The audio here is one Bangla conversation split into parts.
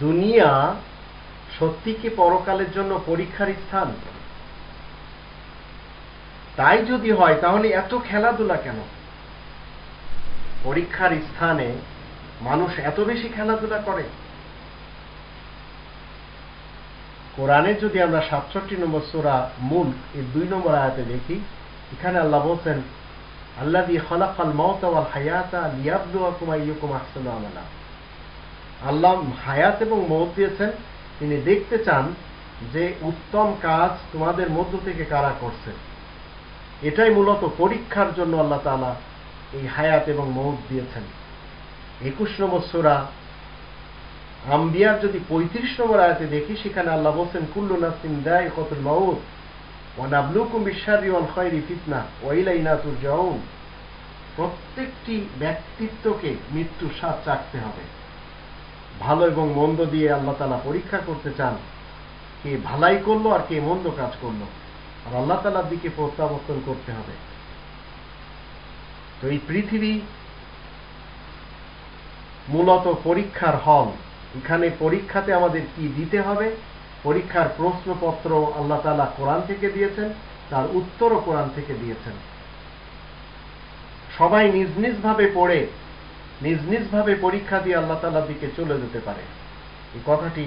দুনিয়া সত্যি কি পরকালের জন্য পরীক্ষার স্থান। তাই যদি হয়, তাহলে এত খেলাধুলা কেন? পরীক্ষার স্থানে মানুষ এত বেশি খেলাধুলা করে। কোরআনের যদি আমরা সাতষট্টি নম্বর সোরা মূল এই দুই নম্বর আয়াতে দেখি, এখানে আল্লাহ বলছেন আল্লাহ দিয়ে খলাফাল মওতাওয়াল হায়াতা লিয়াবলুয়াকুম আইয়ুকুম আহসানু আমালা। আল্লাহ হায়াত এবং মৌত দিয়েছেন। তিনি দেখতে চান যে উত্তম কাজ তোমাদের মধ্য থেকে কারা করছে। এটাই মূলত পরীক্ষার জন্য আল্লাহ তালা এই হায়াত এবং মৌত দিয়েছেন। একুশ নম্বর সোরা। আম্বিয়ার যদি পঁয়ত্রিশ নম্বর আয়াতে দেখি, সেখানে আল্লাহ বলছেন, কুল্লু নাসিন দেয় কতুল মাউত। ওয়ানাবলুকুম বিশারি ওয়াল খয়রি ফিতনা ওয়াইলাইনা তুরজাউন। প্রত্যেকটি ব্যক্তিত্বকে মৃত্যু স্বাদ চাকতে হবে। ভালো এবং মন্দ দিয়ে আল্লাহ তালা পরীক্ষা করতে চান, কে ভালাই করল আর কে মন্দ কাজ করল। আর আল্লাহ তালার দিকে প্রত্যাবর্তন করতে হবে। তো এই পৃথিবী মূলত পরীক্ষার হল। এখানে পরীক্ষাতে আমাদের কি দিতে হবে? পরীক্ষার প্রশ্নপত্র আল্লাহ তালা কোরআন থেকে দিয়েছেন, তার উত্তরও কোরআন থেকে দিয়েছেন। সবাই নিজ নিজ ভাবে পড়ে, নিজ নিজ ভাবে পরীক্ষা দিয়ে আল্লাহ তালার দিকে চলে যেতে পারে। এই কথাটি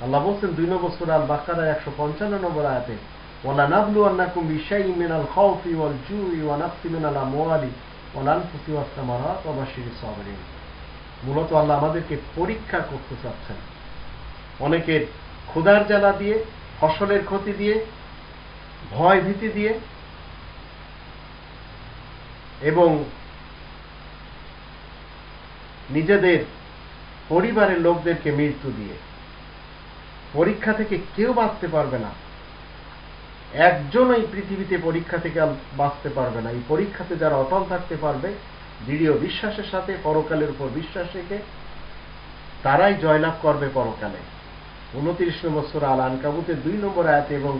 আল্লাহ বলছেন, দুই নম্বর সুরাল বাকারা একশো পঞ্চান্ন নম্বর আয়াতে ওলা নাবলু মিনাল খাউফি ওয়াল মিনাল মূলত আল্লাহ আমাদেরকে পরীক্ষা করতে চাচ্ছেন। অনেকের ক্ষুধার জ্বালা দিয়ে, ফসলের ক্ষতি দিয়ে, ভয় ভীতি দিয়ে, এবং নিজেদের পরিবারের লোকদেরকে মৃত্যু দিয়ে। পরীক্ষা থেকে কেউ বাঁচতে পারবে না। একজন এই পৃথিবীতে পরীক্ষা থেকে বাঁচতে পারবে না। এই পরীক্ষাতে যারা অটল থাকতে পারবে, দৃঢ় বিশ্বাসের সাথে পরকালের উপর বিশ্বাস রেখে তারাই জয়লাভ করবে পরকালে। উনত্রিশ নম্বর সুরা আল আনকাবুতের দুই নম্বর আয়াতে এবং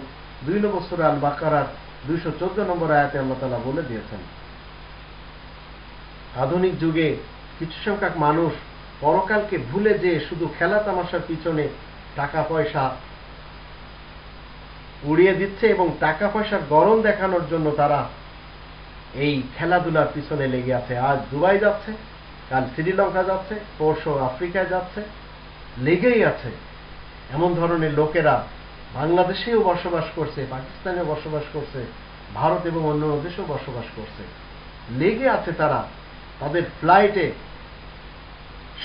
দুই নম্বর সুরা আল বাকারার দুইশো চোদ্দ নম্বর আয়াতে আল্লাহ তালা বলে দিয়েছেন। আধুনিক যুগে কিছু সংখ্যক মানুষ পরকালকে ভুলে যে শুধু খেলা তামাশার পিছনে টাকা পয়সা উড়িয়ে দিচ্ছে এবং টাকা পয়সার গরম দেখানোর জন্য তারা এই খেলাধুলার পিছনে লেগে আছে। আজ দুবাই যাচ্ছে, কাল শ্রীলঙ্কা যাচ্ছে, পরশু আফ্রিকায় যাচ্ছে, লেগেই আছে। এমন ধরনের লোকেরা বাংলাদেশেও বসবাস করছে, পাকিস্তানেও বসবাস করছে, ভারত এবং অন্য দেশেও বসবাস করছে। লেগে আছে তারা, তাদের ফ্লাইটে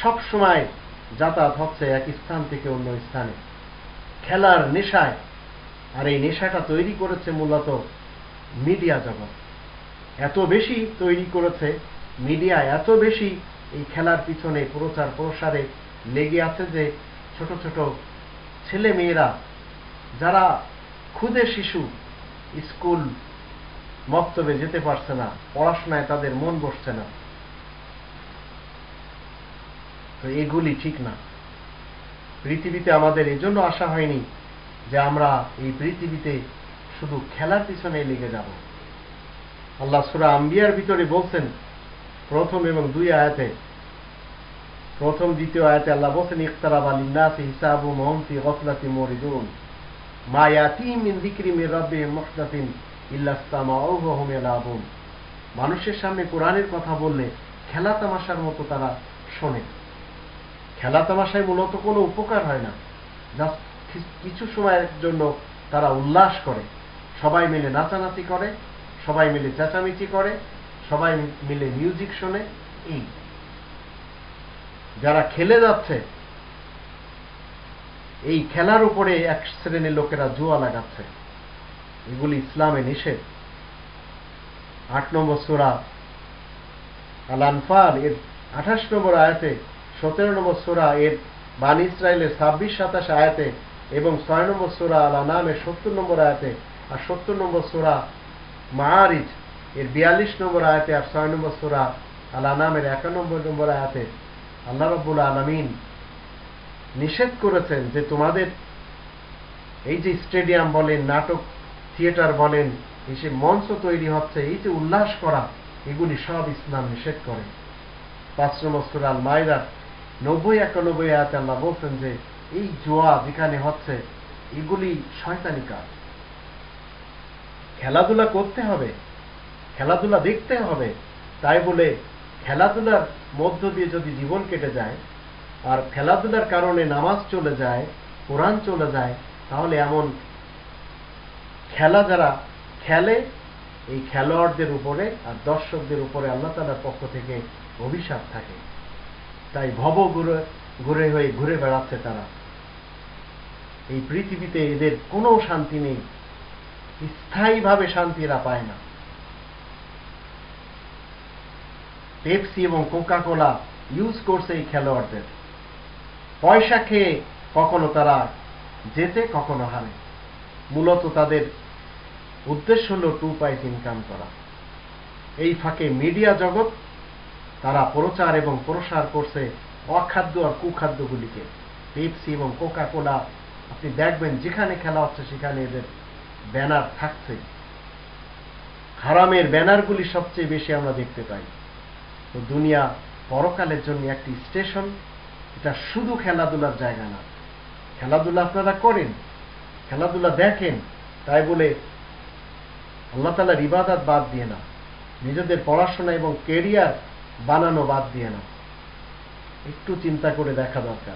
সব সময় যাতায়াত হচ্ছে এক স্থান থেকে অন্য স্থানে। খেলার নেশায়, আর এই নেশাটা তৈরি করেছে মূলত মিডিয়া জগৎ। এত বেশি তৈরি করেছে মিডিয়া, এত বেশি এই খেলার পিছনে প্রচার প্রসারে লেগে আছে যে ছোট ছোট ছেলে মেয়েরা, যারা ক্ষুদে শিশু স্কুল মক্তবে যেতে পারছে না, পড়াশোনায় তাদের মন বসছে না। তো এগুলি ঠিক না। পৃথিবীতে আমাদের এজন্য আসা হয়নি যে আমরা এই পৃথিবীতে শুধু খেলার পিছনে লেগে যাব। আল্লাহ সুরা আম্বিয়ার ভিতরে বলছেন, প্রথম এবং দুই আয়াতে প্রথম দ্বিতীয় আয়াতে আল্লাহ বলছেন ইফতারাব আলিন্নাস হিসাবু মহন্তি গফলাতি মরিদুন। মা ইয়াতিম মিন যিকরি মির রাব্বি মুহদাতিন ইল্লাস্তামাউহু হুম ইয়ালাবুন মানুষের সামনে কোরআনের কথা বললে খেলা তামাশার মতো তারা শোনে। খেলা তামাশায় মূলত কোনো উপকার হয় না। জাস্ট কিছু সময়ের জন্য তারা উল্লাস করে। সবাই মিলে নাচানাচি করে, সবাই মিলে চেঁচামেচি করে, সবাই মিলে মিউজিক শোনে, এই। যারা খেলে যাচ্ছে, এই খেলার উপরে এক শ্রেণির লোকেরা জুয়া লাগাচ্ছে। এগুলি ইসলামে নিষেধ। আট নম্বর সুরা আল আনফাল এর আঠাশ নম্বর আয়াতে, সতেরো নম্বর সুরা, এর বান ইসরায়েলের ছাব্বিশ, সাতাশ আয়াতে এবং ছয় নম্বর সোরা আল আনামের সত্তর নম্বর আয়াতে আর সত্তর নম্বর সোরা মাহারিজ এর বিয়াল্লিশ নম্বর আয়াতে আর ছয় নম্বর সুরা আল আনামের একানব্বই নম্বর আয়াতে আল্লাহ রব্বুল আলমিন নিষেধ করেছেন যে তোমাদের এই যে স্টেডিয়াম বলেন, নাটক, থিয়েটার বলেন, এই যে মঞ্চ তৈরি হচ্ছে, এই যে উল্লাস করা, এগুলি সব ইসলাম নিষেধ করে। পাঁচ নম্বর সুরাল মায়দার নব্বই একানব্বই আয়াতে আল্লাহ বলছেন যে, এই জোয়া যেখানে হচ্ছে, এগুলি শয়তানি কাজ। খেলাধুলা করতে হবে, খেলাধুলা দেখতে হবে, তাই বলে খেলাধুলার মধ্য দিয়ে যদি জীবন কেটে যায়, আর খেলাধুলার কারণে নামাজ চলে যায়, কোরআন চলে যায়, তাহলে এমন খেলা যারা খেলে, এই খেলোয়াড়দের উপরে আর দর্শকদের উপরে আল্লাহ তালার পক্ষ থেকে অভিশাপ থাকে। তাই ভব ঘুরে ঘুরে হয়ে ঘুরে বেড়াচ্ছে তারা। এই পৃথিবীতে এদের কোনো শান্তি নেই। স্থায়ীভাবে শান্তি এরা পায় না। পেপসি এবং কোকা কোলা ইউজ করছে এই খেলোয়াড়দের। পয়সা খেয়ে কখনো তারা জেতে, কখনো হারে। মূলত তাদের উদ্দেশ্য হল টু পাইস ইনকাম করা। এই ফাঁকে মিডিয়া জগৎ তারা প্রচার এবং প্রসার করছে অখাদ্য আর কুখাদ্যগুলিকে। পেপসি এবং কোকা কোলা আপনি দেখবেন যেখানে খেলা হচ্ছে সেখানে এদের ব্যানার থাকছে। হারামের ব্যানারগুলি সবচেয়ে বেশি আমরা দেখতে পাই। দুনিয়া পরকালের জন্য একটি স্টেশন, এটা শুধু খেলাধুলার জায়গা না। খেলাধুলা আপনারা করেন, খেলাধুলা দেখেন, তাই বলে আল্লাহ তালার ইবাদাত বাদ দিয়ে না। নিজেদের পড়াশোনা এবং কেরিয়ার বানানো বাদ দিয়ে না। একটু চিন্তা করে দেখা দরকার।